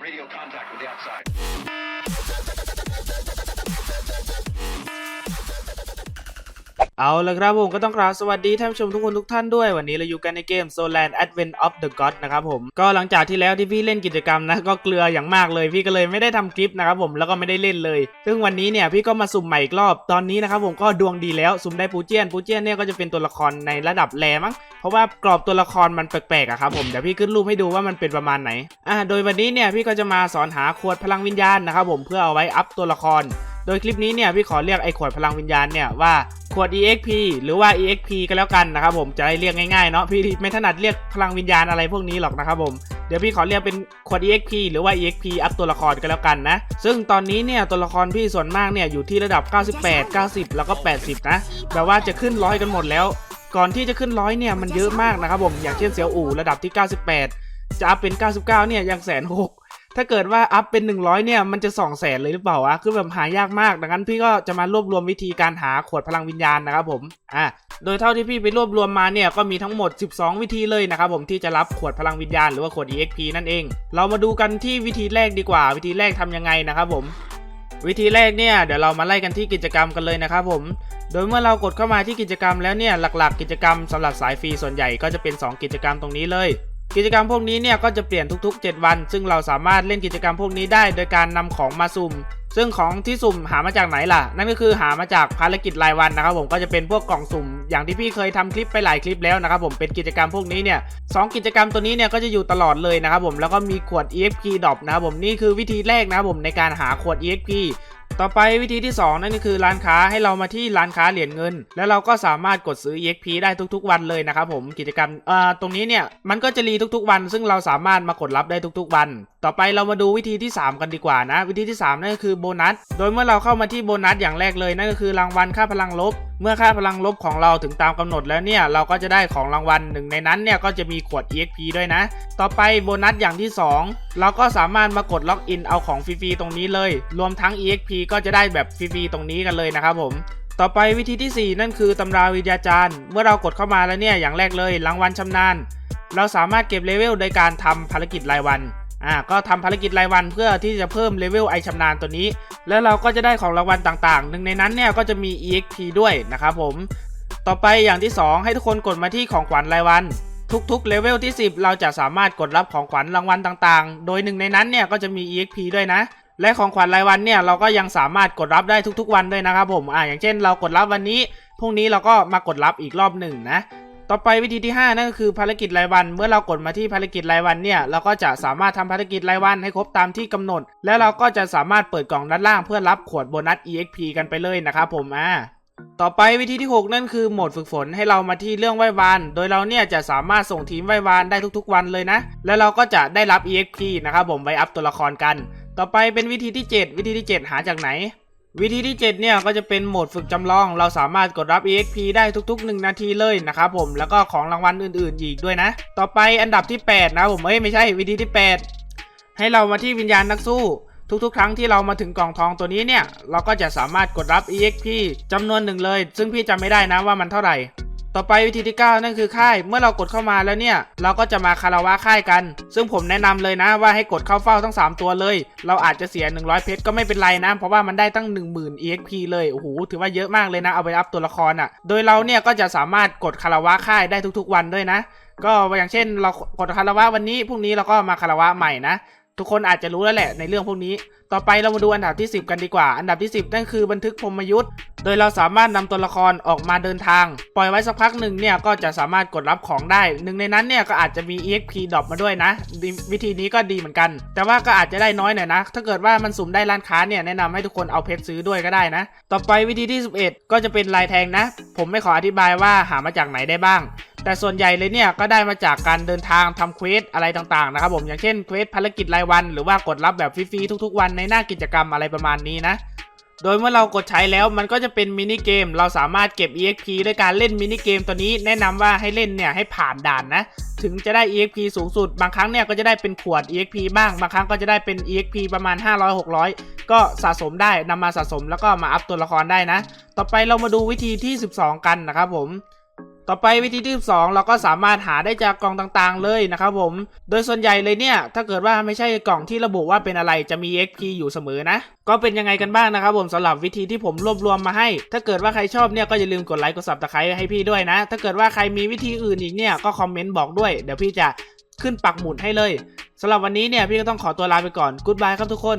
Radio contact with the outside. เอาละครับผมก็ต้องกราบสวัสดีท่านผู้ชมทุกคนทุกท่านด้วย วันนี้เราอยู่กันในเกม Soland Advent of the God นะครับผมก็หลังจากที่แล้วที่พี่เล่นกิจกรรมนะก็เกลืออย่างมากเลย พี่ก็เลยไม่ได้ทำคลิปนะครับผมแล้วก็ไม่ได้เล่นเลย ซึ่งวันนี้เนี่ยพี่ก็มาสุ่มใหม่อีกรอบตอนนี้นะครับผมก็ดวงดีแล้วสุ่มได้ปูเจียนปูเจียนเนี่ยก็จะเป็นตัวละครในระดับแรมั้งเพราะว่ากรอบตัวละครมันแปลกๆอะครับผมเดี๋ยวพี่ขึ้นรูปให้ดูว่ามันเป็นประมาณไหนอ่าโดยวันนี้เนี่ยพี่ก็จะมาสอนหาขวดพลังวิญญาณนะครับผมเพื่อเอาไว้อัพตัวละครโดยคลิปนี้เนี่ยพี่ขอเรียกไอ้ขวดพลังวิญญาณเนี่ยว่า ขวด EXP หรือว่า EXP ก็แล้วกันนะครับผมจะได้เรียกง่ายๆเนาะพี่ไม่ถนัดเรียกพลังวิญญาณอะไรพวกนี้หรอกนะครับผมเดี๋ยวพี่ขอเรียกเป็นขวด EXP หรือว่า EXP อัพตัวละครก็แล้วกันนะ ซึ่งตอนนี้เนี่ยตัวละครพี่ส่วนมากเนี่ยอยู่ที่ระดับ 98 90 แล้วก็ 80 นะแบบว่าจะขึ้นร้อยกันหมดแล้ว ก่อนที่จะขึ้นร้อยเนี่ยมันเยอะมากนะครับผมอย่างเช่นเสี่ยวอู่ระดับที่ 98 จะอัพเป็น 99 เนี่ยยังแสนหก ถ้าเกิดว่าอัพเป็น100เนี่ยมันจะ2 0 0แสนเลยหรือเปล่าวะคือแบบหายากมากดังนั้นพี่ก็จะมารวบรวมวิธีการหาขวดพลังวิญญาณนะครับผมอะโดยเท่าที่พี่ไปรวบรวมมาเนี่ยก็มีทั้งหมด 12 วิธีเลยนะครับผมที่จะรับขวดพลังวิญญาณหรือว่าขวด EXP นั่นเอง เรามาดูกันที่วิธีแรกดีกว่า วิธีแรกทำยังไงนะครับผม วิธีแรกเนี่ยเดี๋ยวเรามาไล่กันที่กิจกรรมกันเลยนะครับผมโดยเมื่อเรากดเข้ามาที่กิจกรรมแล้วเนี่ยหลักๆ กิจกรรมสำหรับสายฟรีส่วนใหญ่ก็จะเป็น 2 กิจกรรมตรงนี้เลย กิจกรรมพวกนี้เนี่ยก็จะเปลี่ยนทุก ๆ 7 วัน ซึ่งเราสามารถเล่นกิจกรรมพวกนี้ได้โดยการนำของมาสุ่ม ซึ่งของที่สุ่มหามาจากไหนล่ะ นั่นก็คือหามาจากภารกิจรายวันนะครับผมก็จะเป็นพวกกล่องสุ่ม อย่างที่พี่เคยทำคลิปไปหลายคลิปแล้วนะครับผมเป็นกิจกรรมพวกนี้เนี่ยสองกิจกรรมตัวนี้เนี่ยก็จะอยู่ตลอดเลยนะครับผมแล้วก็มีขวด EXP ดรอปนะครับผมนี่คือวิธีแรกนะครับผมในการหาขวด EXP ต่อไปวิธีที่ 2 นั่นก็คือร้านค้าให้เรามาที่ร้านค้าเหรียญเงิน แล้วเราก็สามารถกดซื้อ EXP ได้ทุกๆ วันเลยนะครับผมกิจกรรมเอ่อตรงนี้เนี่ยมันก็จะรีทุกๆ วัน ซึ่งเราสามารถมากดรับได้ทุกๆ วัน ต่อไปเรามาดูวิธีที่ 3 กันดีกว่านะ วิธีที่ 3 นั่นก็คือโบนัส โดยเมื่อเราเข้ามาที่โบนัสอย่างแรกเลยนั่นก็คือรางวัลค่าพลังลบ เมื่อค่าพลังลบของเราถึงตามกำหนดแล้วเนี่ย เราก็จะได้ของรางวัลหนึ่งในนั้นเนี่ยก็จะมีขวด EXP ด้วยนะ ต่อไปโบนัสอย่างที่ 2 เราก็สามารถมากดล็อกอินเอาของฟรีๆตรงนี้เลย รวมทั้ง EXP ก็จะได้แบบฟรีๆตรงนี้กันเลยนะครับผมต่อไปวิธีที่ 4 นั่นคือตำราวิทยาจารย์ เมื่อเรากดเข้ามาแล้วเนี่ยอย่างแรกเลยรางวัลชำนาญ เราสามารถเก็บเลเวลโดยการทำภารกิจรายวัน อ่าก็ทำภารกิจรายวันเพื่อที่จะเพิ่มเลเวลไอชำนาญตัวนี้ แล้วเราก็จะได้ของรางวัลต่างๆ หนึ่งในนั้นเนี่ยก็จะมี EXP ด้วยนะครับผม ต่อไปอย่างที่ 2 ให้ทุกคนกดมาที่ของขวัญรายวัน ทุกๆเลเวลที่ 10 เราจะสามารถกดรับของขวัญรางวัลต่างๆ โดยหนึ่งในนั้นเนี่ยก็จะมี EXP ด้วยนะ และของขวัญรายวันเนี่ยเราก็ยังสามารถกดรับได้ทุกๆ วันด้วยนะครับผมอ่าอย่างเช่น เรากดรับวันนี้พรุ่งนี้เราก็มากดรับอีกรอบหนึ่งนะ ต่อไปวิธีที่ 5 นั่นก็คือภารกิจรายวัน เมื่อเรากดมาที่ภารกิจรายวันเนี่ย เราก็จะสามารถทำภารกิจรายวันให้ครบตามที่กำหนด แล้วเราก็จะสามารถเปิดกล่องด้านล่างเพื่อรับขวดโบนัส EXP กันไปเลยนะครับผมอ่าต่อไปวิธีที่ 6 นั่นคือโหมดฝึกฝนให้เรามาที่เรื่องไหว้วาน โดยเราเนี่ยจะสามารถส่งทีมไหว้วานได้ทุกๆวันเลยนะ แล้วเราก็จะได้รับ EXP นะครับผมไว้อัพตัวละครกัน ต่อไปเป็นวิธีที่ 7 วิธีที่ 7 หาจากไหน วิธีที่ 7 เนี่ยก็จะเป็นโหมดฝึกจำลอง เราสามารถกดรับ EXP ได้ทุก ๆ 1 นาทีเลยนะครับผมแล้วก็ของรางวัลอื่น ๆ อีกด้วยนะ ต่อไปอันดับที่ 8 นะผมเอ้ยไม่ใช่วิธีที่ 8 ให้เรามาที่วิญญาณนักสู้ ทุกๆ ครั้งที่เรามาถึงกล่องทองตัวนี้เนี่ย เราก็จะสามารถกดรับ EXP จำนวนหนึ่งเลย ซึ่งพี่จำไม่ได้นะว่ามันเท่าไหร่ ต่อไปวิธีที่ 9 นั่นคือค่าย เมื่อเรากดเข้ามาแล้วเนี่ย เราก็จะมาคาราวะค่ายกัน ซึ่งผมแนะนำเลยนะว่าให้กดเข้าเฝ้าทั้ง 3 ตัวเลย เราอาจจะเสีย 100 เพชรก็ไม่เป็นไรนะ เพราะว่ามันได้ตั้ง 10,000 EXP เลย โอ้โห ถือว่าเยอะมากเลยนะ เอาไปอัพตัวละครอะ โดยเราเนี่ยก็จะสามารถกดคาราวะค่ายได้ทุกๆ วันด้วยนะ ก็อย่างเช่น เรากดคาราวะวันนี้ พรุ่งนี้เราก็มาคาราวะใหม่นะ ทุกคนอาจจะรู้แล้วแหละในเรื่องพวกนี้ ต่อไปเรามาดูอันดับที่ 10 กันดีกว่า อันดับที่ 10 นั่นคือบันทึกพรมยุทธ์ โดยเราสามารถนำตัวละครออกมาเดินทาง ปล่อยไว้สักพักหนึ่งเนี่ยก็จะสามารถกดรับของได้ หนึ่งในนั้นเนี่ยก็อาจจะมี EXP ดรอปมาด้วยนะ วิธีนี้ก็ดีเหมือนกัน แต่ว่าก็อาจจะได้น้อยหน่อยนะ ถ้าเกิดว่ามันสุ่มได้ร้านค้าเนี่ยแนะนำให้ทุกคนเอาเพชรซื้อด้วยก็ได้นะ ต่อไปวิธีที่ 11 ก็จะเป็นลายแทงนะ ผมไม่ขออธิบายว่าหามาจากไหนได้บ้าง แต่ส่วนใหญ่เลยเนี่ยก็ได้มาจากการเดินทางทำเควสอะไรต่างๆนะครับผมอย่างเช่นเควสภารกิจรายวัน หรือว่ากดรับแบบฟรีๆทุกๆ วันในหน้ากิจกรรมอะไรประมาณนี้นะโดยเมื่อเรากดใช้แล้วมันก็จะเป็นมินิเกม เราสามารถเก็บ EXP ด้วยการเล่นมินิเกมตัวนี้แนะนำว่าให้เล่นเนี่ยให้ผ่านด่านนะ ถึงจะได้ EXP สูงสุด บางครั้งเนี่ยก็จะได้เป็นขวด EXP บ้าง บางครั้งก็จะได้เป็น EXP ประมาณ 500-600 ก็สะสมได้นำมาสะสมแล้วก็มาอัพตัวละครได้นะ ต่อไปเรามาดูวิธีที่ 12 กันนะครับผม ต่อไปวิธีที่2เราก็สามารถหาได้จากกล่องต่างๆเลยนะครับผม โดยส่วนใหญ่เลยเนี่ย ถ้าเกิดว่าไม่ใช่กล่องที่ระบุว่าเป็นอะไรจะมี XP อยู่เสมอนะ ก็เป็นยังไงกันบ้างนะครับผมสำหรับวิธีที่ผมรวบรวมมาให้ ถ้าเกิดว่าใครชอบเนี่ยก็อย่าลืมกดไลค์กด subscribe ให้พี่ด้วยนะ ถ้าเกิดว่าใครมีวิธีอื่นอีกเนี่ยก็คอมเมนต์บอกด้วย เดี๋ยวพี่จะขึ้นปักหมุดให้เลยสำหรับวันนี้เนี่ยพี่ก็ต้องขอตัวลาไปก่อน Goodbye ครับทุกคน